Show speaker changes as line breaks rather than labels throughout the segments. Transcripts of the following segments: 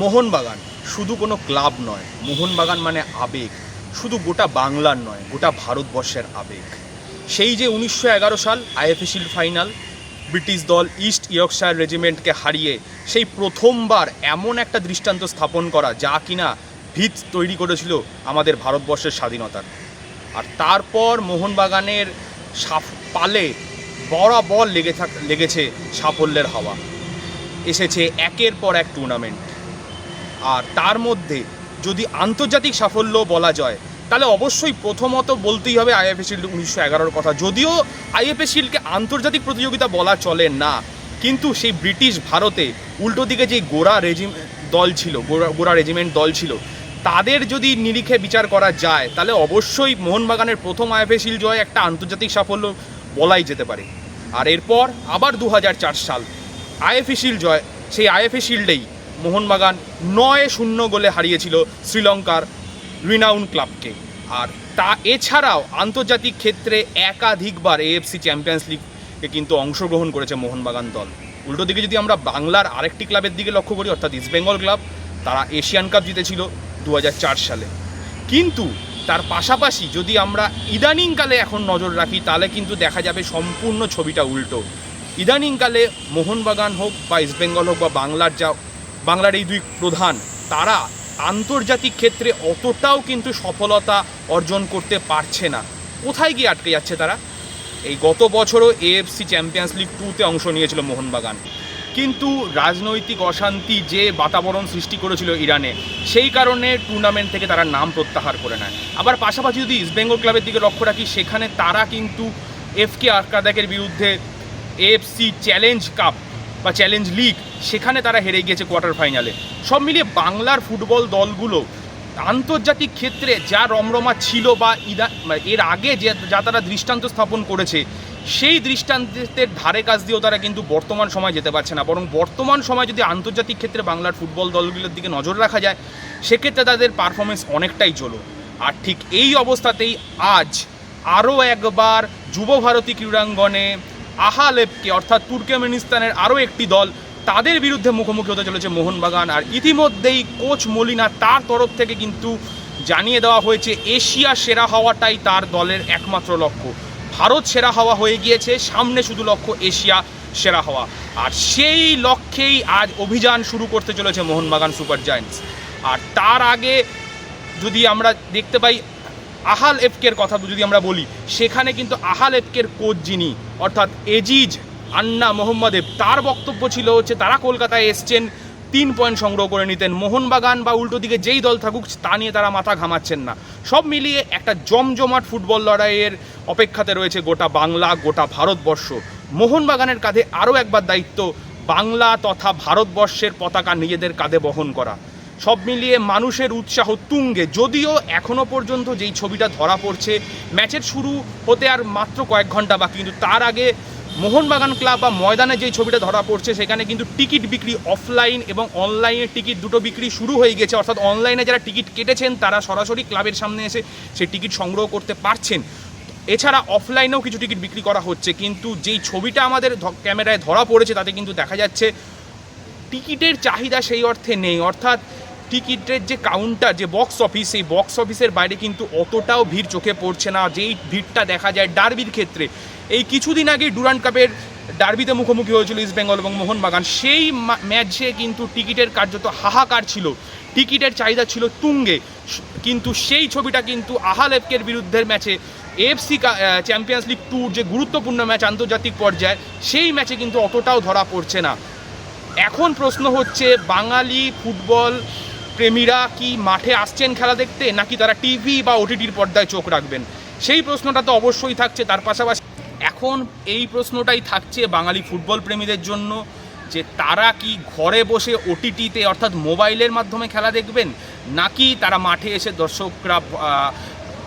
মোহনবাগান। শুধু কোনো ক্লাব নয়, মোহনবাগান মানে আবেগ। শুধু গোটা বাংলার নয়, গোটা ভারতবর্ষের আবেগ। সেই যে উনিশশো এগারো সাল আইএফএ শিল্ড ফাইনাল, ব্রিটিশ দল ইস্ট ইয়র্কশায়ার রেজিমেন্টকে হারিয়ে সেই প্রথমবার এমন একটা দৃষ্টান্ত স্থাপন করা যা কিনা ভিত তৈরি করেছিল আমাদের ভারতবর্ষের স্বাধীনতার। আর তারপর মোহনবাগানের সাফ পালে বরাবর লেগে থাক, লেগেছে সাফল্যের হাওয়া। এসেছে একের পর এক টুর্নামেন্ট আর তার মধ্যে যদি আন্তর্জাতিক সাফল্য বলা যায়, তাহলে অবশ্যই প্রথমত বলতেই হবে আইএফএ শিল্ড উনিশশো এগারোর কথা। যদিও আইএফএ শিল্ডকে আন্তর্জাতিক প্রতিযোগিতা বলা চলে না, কিন্তু সেই ব্রিটিশ ভারতে উল্টো দিকে যে গোড়া রেজিম, দল ছিল, গোড়া গোড়া রেজিমেন্ট দল ছিল, তাদের যদি নিরিখে বিচার করা যায়, তাহলে অবশ্যই মোহনবাগানের প্রথম আইএফএ শিল্ড জয় একটা আন্তর্জাতিক সাফল্য বলাই যেতে পারে। আর এরপর আবার দু হাজার চার সাল আইএফএ শিল্ড জয়, সেই আইএফএ শিল্ডেই মোহনবাগান নয় শূন্য গোলে হারিয়েছিল শ্রীলঙ্কার রিনাউন ক্লাবকে। আর তা এছাড়াও আন্তর্জাতিক ক্ষেত্রে একাধিকবার এএফসি চ্যাম্পিয়ন্স লিগে কিন্তু অংশগ্রহণ করেছে মোহনবাগান দল। উল্টো দিকে যদি আমরা বাংলার আরেকটি ক্লাবের দিকে লক্ষ্য করি, অর্থাৎ ইস্টবেঙ্গল ক্লাব তারা এশিয়ান কাপ জিতেছিল দু হাজার চার সালে। কিন্তু তার পাশাপাশি যদি আমরা ইদানিংকালে এখন নজর রাখি, তাহলে কিন্তু দেখা যাবে সম্পূর্ণ ছবিটা উল্টো। ইদানিংকালে মোহনবাগান হোক বা ইস্টবেঙ্গল হোক বা বাংলার যা বাংলার এই দুই প্রধান, তারা আন্তর্জাতিক ক্ষেত্রে অতটাও কিন্তু সফলতা অর্জন করতে পারছে না। কোথায় গিয়ে আটকে যাচ্ছে তারা? এই গত বছরও এএফসি চ্যাম্পিয়ন্স লিগ টুতে অংশ নিয়েছিল মোহনবাগান। কিন্তু রাজনৈতিক অশান্তি যে বাতাবরণ সৃষ্টি করেছিল ইরানে, সেই কারণে টুর্নামেন্ট থেকে তারা নাম প্রত্যাহার করে নেয়। আবার পাশাপাশি যদি ইস্টবেঙ্গল ক্লাবের দিকে লক্ষ্য রাখি, সেখানে তারা কিন্তু এফকে আরকাদাকের বিরুদ্ধে এএফসি চ্যালেঞ্জ কাপ বা চ্যালেঞ্জ লিগ সেখানে তারা হেরে গিয়েছে কোয়ার্টার ফাইনালে সব মিলিয়ে বাংলার ফুটবল দলগুলো আন্তর্জাতিক ক্ষেত্রে যা রমরমা ছিল বা ইদা এর আগে যে, যা তারা দৃষ্টান্ত স্থাপন করেছে, সেই দৃষ্টান্তের ধারে কাজ দিয়েও তারা কিন্তু বর্তমান সময় যেতে পারছে না। বরং বর্তমান সময় যদি আন্তর্জাতিক ক্ষেত্রে বাংলার ফুটবল দলগুলোর দিকে নজর রাখা যায়, সেক্ষেত্রে তাদের পারফরমেন্স অনেকটাই চলো। আর ঠিক এই অবস্থাতেই আজ আরও একবার যুব ভারতী ক্রীড়াঙ্গনে আহালেপকে অর্থাৎ তুর্কমেনিস্তানের আরও একটি দল, তাদের বিরুদ্ধে মুখোমুখি হতে চলেছে মোহনবাগান। আর ইতিমধ্যেই কোচ মলিনা তার তরফ থেকে কিন্তু জানিয়ে দেওয়া হয়েছে, এশিয়া সেরা হওয়াটাই তার দলের একমাত্র লক্ষ্য। ভারত সেরা হওয়া হয়ে গিয়েছে, সামনে শুধু লক্ষ্য এশিয়া সেরা হওয়া। আর সেই লক্ষ্যেই আজ অভিযান শুরু করতে চলেছে মোহনবাগান সুপার জায়েন্টস। আর তার আগে যদি আমরা দেখতে পাই আহাল এফকের কথা যদি আমরা বলি, সেখানে কিন্তু আহাল এফকের কোচ যিনি, অর্থাৎ এজিজ আন্না মোহাম্মদেব তার বক্তব্য ছিল হচ্ছে তারা কলকাতায় এসছেন, তিন পয়েন্ট সংগ্রহ করে নিতেন। মোহনবাগান বা উল্টো দিকে যেই দল থাকুক, তা নিয়ে তারা মাথা ঘামাচ্ছেন না। সব মিলিয়ে একটা জমজমাট ফুটবল লড়াইয়ের অপেক্ষাতে রয়েছে গোটা বাংলা, গোটা ভারতবর্ষ। মোহনবাগানের কাঁধে আরও একবার দায়িত্ব, বাংলা তথা ভারতবর্ষের পতাকা নিজেদের কাঁধে বহন করা। সব মিলিয়ে মানুষের উৎসাহ তুঙ্গে। যদিও এখনও পর্যন্ত যেই ছবিটা ধরা পড়ছে, ম্যাচের শুরু হতে আর মাত্র কয়েক ঘণ্টা বাকি, কিন্তু তার আগে মোহনবাগান ক্লাব বা ময়দানে যেই ছবিটা ধরা পড়ছে, সেখানে কিন্তু টিকিট বিক্রি অফলাইন এবং অনলাইনে টিকিট দুটো বিক্রি শুরু হয়ে গেছে। অর্থাৎ অনলাইনে যারা টিকিট কেটেছেন, তারা সরাসরি ক্লাবের সামনে এসে সেই টিকিট সংগ্রহ করতে পারছেন। এছাড়া অফলাইনেও কিছু টিকিট বিক্রি করা হচ্ছে, কিন্তু যেই ছবিটা আমাদের ক্যামেরায় ধরা পড়েছে, তাতে কিন্তু দেখা যাচ্ছে টিকিটের চাহিদা সেই অর্থে নেই। অর্থাৎ টিকিটের যে কাউন্টার যে বক্স অফিস সেই বক্স অফিসের বাইরে কিন্তু অতটাও ভিড় চোখে পড়ছে না। যেই ভিড়টা দেখা যায় ডার্বির ক্ষেত্রে। এই কিছুদিন আগে ডুরান্ড কাপের ডার্বিতে মুখোমুখি হয়েছিল ইস্টবেঙ্গল এবং মোহনবাগান। সেই ম্যাচে কিন্তু টিকিটের কার্যত হাহাকার ছিল। টিকিটের চাহিদা ছিল তুঙ্গে। কিন্তু সেই ছবিটা কিন্তু আহালেপকের বিরুদ্ধের ম্যাচে এফসি চ্যাম্পিয়ন্স লিগ ট্যুর যে গুরুত্বপূর্ণ ম্যাচ আন্তর্জাতিক পর্যায়ে, সেই ম্যাচে কিন্তু অতটাও ধরা পড়ছে না। এখন প্রশ্ন হচ্ছে, বাঙালি ফুটবল প্রেমীরা কি মাঠে আসছেন খেলা দেখতে, নাকি তারা টিভি বা ওটিটির পর্দায় চোখ রাখবেন? সেই প্রশ্নটা তো অবশ্যই থাকছে, তার পাশাপাশি এখন এই প্রশ্নটাই থাকছে বাঙালি ফুটবল প্রেমীদের জন্য, যে তারা কি ঘরে বসে ওটিটিতে অর্থাৎ মোবাইলের মাধ্যমে খেলা দেখবেন, নাকি তারা মাঠে এসে দর্শকরা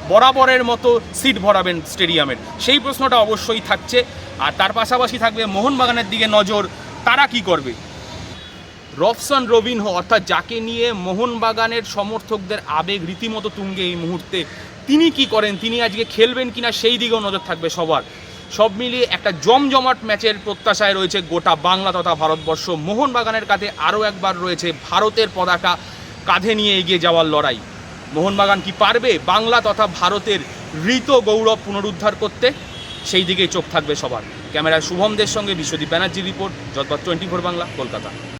বরাবরের মতো সিট ভরাবেন স্টেডিয়ামের? সেই প্রশ্নটা অবশ্যই থাকছে, আর তার পাশাপাশি থাকবে মোহনবাগানের দিকে নজর, তারা কি করবে? রফসান রবিনহো, অর্থাৎ যাকে নিয়ে মোহনবাগানের সমর্থকদের আবেগ রীতিমতো তুঙ্গে এই মুহূর্তে, তিনি কি করেন? তিনি আজকে খেলবেন কিনা সেই দিকেও নজর থাকবে সবার। সব মিলিয়ে একটা জমজমাট ম্যাচের প্রত্যাশায় রয়েছে গোটা বাংলা তথা ভারতবর্ষ। মোহনবাগানের কাঁধে আরও একবার রয়েছে ভারতের পতাকা কাঁধে নিয়ে এগিয়ে যাওয়ার লড়াই। মোহনবাগান কি পারবে বাংলা তথা ভারতের ঋত গৌরব পুনরুদ্ধার করতে? সেই দিকেই চোখ থাকবে সবার। ক্যামেরায় শুভমদের সঙ্গে বিশ্বদীপ ব্যানার্জি রিপোর্ট যতবার টোয়েন্টি ফোর বাংলা, কলকাতা।